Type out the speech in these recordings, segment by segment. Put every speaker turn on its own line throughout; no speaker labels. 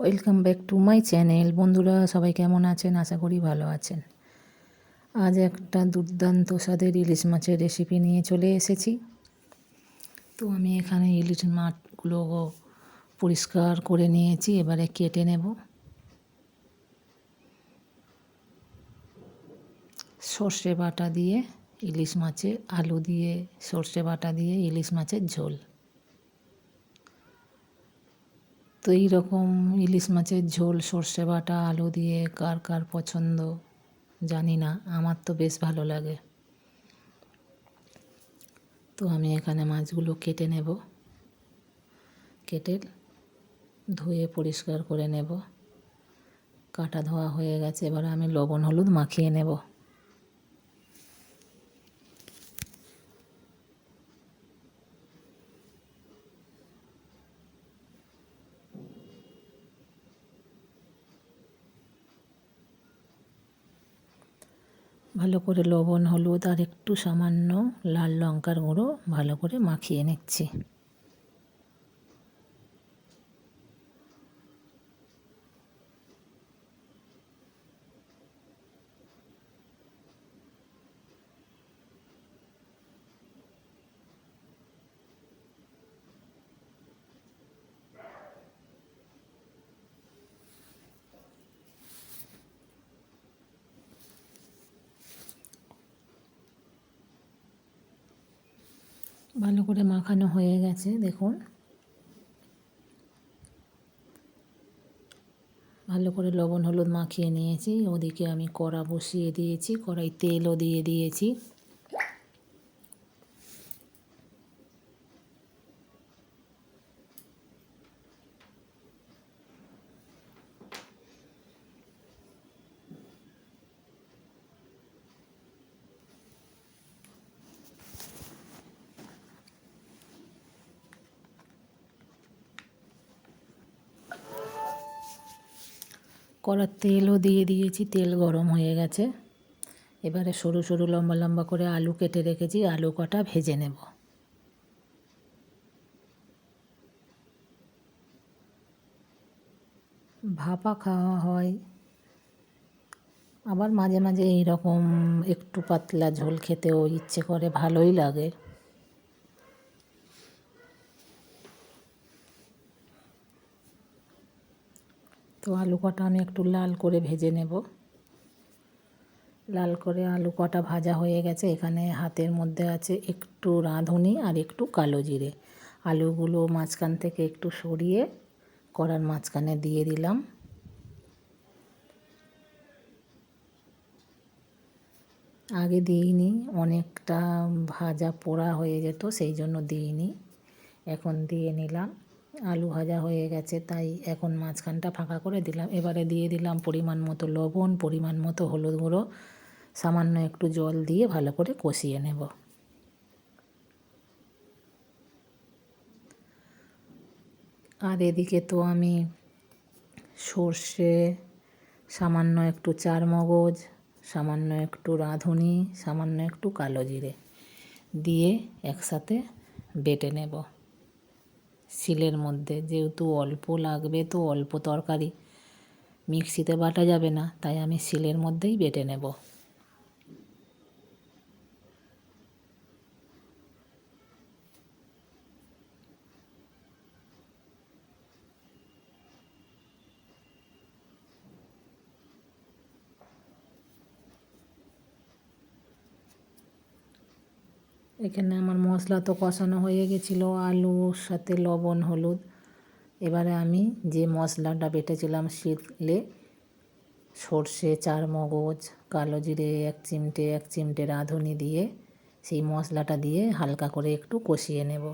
Welcome back to my channel বন্ধুরা, সবাই কেমন আছেন? আশা করি ভালো আছেন। আজ একটা দুর্দান্ত স্বাদের ইলিশ মাছের রেসিপি নিয়ে চলে এসেছি। তো আমি এখানে ইলিশ মাছগুলো পরিষ্কার করে নিয়েছি, এবারে কেটে নেব। সর্ষে বাটা দিয়ে ইলিশ মাছের আলু দিয়ে, সর্ষে বাটা দিয়ে ইলিশ মাছের ঝোল। তো এইরকম ইলিশ মাছের ঝোল, সর্ষে বাটা, আলু দিয়ে কার কার পছন্দ জানি না, আমার তো বেশ ভালো লাগে। তো আমি এখানে মাছগুলো কেটে নেব। কেটে ধুয়ে পরিষ্কার করে নেব। কাটা ধোয়া হয়ে গেছে, এবার আমি লবণ, হলুদ মাখিয়ে নেব। ভালো করে লবণ হলুদ আর একটু সামান্য লাল লঙ্কার গুঁড়ো ভালো করে মাখিয়ে নিচ্ছি। ভালো করে মাখানো হয়ে গেছে, দেখুন। ভালো করে লবণ, হলুদ মাখিয়ে নিয়েছি। ওদিকে আমি কড়া বসিয়ে দিয়েছি, কড়াই তেলও দিয়ে দিয়েছি। কড়ার তেলও দিয়ে দিয়েছি, তেল গরম হয়ে গেছে। এবারে সরু সরু লম্বা লম্বা করে আলু কেটে রেখেছি, আলু কটা ভেজে নেব। ভাপা খাওয়া হয়, আবার মাঝে মাঝে এইরকম একটু পাতলা ঝোল খেতেও ইচ্ছে করে, ভালোই লাগে। তো আলু কটা আমি একটু লাল করে ভেজে নেব। লাল করে আলু কটা ভাজা হয়ে গেছে। এখানে হাতের মধ্যে আছে একটু রাঁধুনি আর একটু কালো জিরে। আলুগুলো মাঝখান থেকে একটু সরিয়ে কড়ার মাঝখানে দিয়ে দিলাম। আগে দিইনি, অনেকটা ভাজা পোড়া হয়ে যেত, সেই জন্য দিইনি। এখন দিয়ে নিলাম। আলু ভাজা হয়ে গেছে, তাই এখন মাঝখানটা ফাঁকা করে দিলাম। এবারে দিয়ে দিলাম পরিমাণ মতো লবণ, পরিমাণ মতো হলুদ গুঁড়ো, সামান্য একটু জল দিয়ে ভালো করে কষিয়ে নেব। আর এদিকে তো আমি সর্ষে, সামান্য একটু চার মগজ সামান্য একটু রাঁধুনি, সামান্য একটু কালো জিরে দিয়ে একসাথে বেটে নেব। শিলের মধ্যে। যেহেতু অল্প লাগবে তো অল্প তরকারি। মিক্সিতে বাটা যাবে না, তাই আমি শিলের মধ্যেই বেটে নেব। এখানে আমার মশলা তো কষানো হয়ে গেছিল আলুর সাথে লবণ, হলুদ। এবারে আমি যে মশলাটা বেটেছিলাম শীতলে, সর্ষে চার মগজ কালো জিরে, এক চিমটে এক চিমটে রাঁধুনি দিয়ে, সেই মশলাটা দিয়ে হালকা করে একটু কষিয়ে নেব।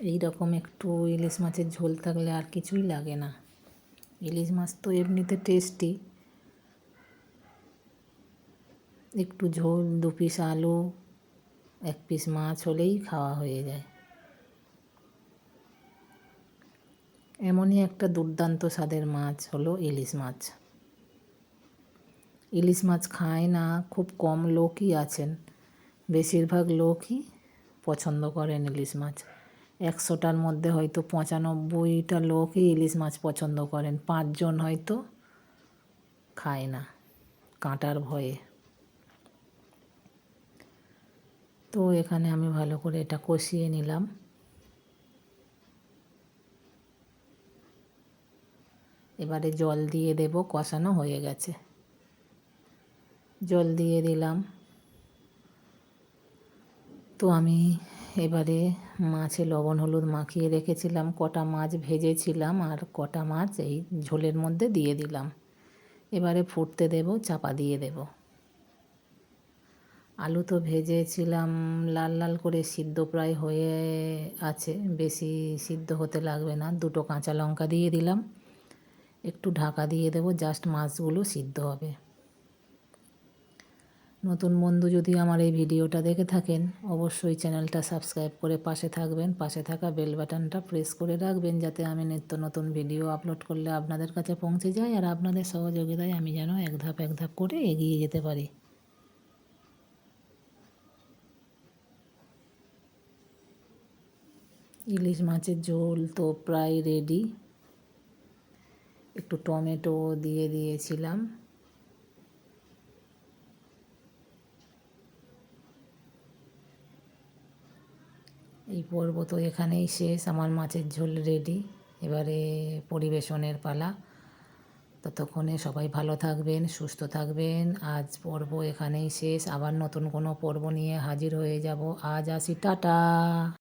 এই রকম একটু ইলিশ মাছের ঝোল থাকলে আর কিছুই লাগে না। ইলিশ মাছ তো এমনিতে টেস্টি একটু ঝোল, দু পিস আলু, এক পিস মাছ হলেই খাওয়া হয়ে যায়। এমনই একটা দুর্দান্ত স্বাদের মাছ হলো ইলিশ মাছ। ইলিশ মাছ খায় না, খুব কম লোকই আছেন। বেশিরভাগ লোকই পছন্দ করেন ইলিশ মাছ। একশোটার মধ্যে হয়তো পঁচানব্বইটা লোকই ইলিশ মাছ পছন্দ করেন। পাঁচজন হয়তো খায় না, কাঁটার ভয়ে। তো এখানে আমি ভালো করে এটা কষিয়ে নিলাম। এবারে জল দিয়ে দেব, কষানো হয়ে গেছে। জল দিয়ে দিলাম। তো আমি এবারে মাছে লবণ, হলুদ মাখিয়ে রেখেছিলাম। কটা মাছ ভেজেছিলাম আর কটা মাছ এই ঝোলের মধ্যে দিয়ে দিলাম। এবারে ফুটতে দেব, চাপা দিয়ে দেব। আলু তো ভেজেছিলাম, লাল লাল করে সিদ্ধ প্রায় হয়ে আছে। বেশি সিদ্ধ হতে লাগবে না, দুটো কাঁচা লঙ্কা দিয়ে দিলাম। একটু ঢাকা দিয়ে দেবো, জাস্ট মাছগুলো সিদ্ধ হবে। নতুন বন্ধু যদি আমার এই ভিডিওটা দেখে থাকেন, অবশ্যই চ্যানেলটা সাবস্ক্রাইব করে পাশে থাকবেন। পাশে থাকা বেল বাটনটা প্রেস করে রাখবেন যাতে আমি নিত্য নতুন ভিডিও আপলোড করলে আপনাদের কাছে পৌঁছে যায় আর আপনাদের সহযোগিতায় আমি যেন এক ধাপ এক ধাপ করে এগিয়ে যেতে পারি। ইলিশ মাছের ঝোল তো প্রায় রেডি একটু টমেটো দিয়ে দিয়েছিলাম। পর্ব তো এখানেই শেষ, আমার মাছের ঝোল রেডি এবারে পরিবেশনের পালা। ততক্ষণে সবাই ভালো থাকবেন, সুস্থ থাকবেন। আজ পর্ব এখানেই শেষ। আবার নতুন কোনো পর্ব নিয়ে হাজির হয়ে যাব। আজ আসি, টাটা!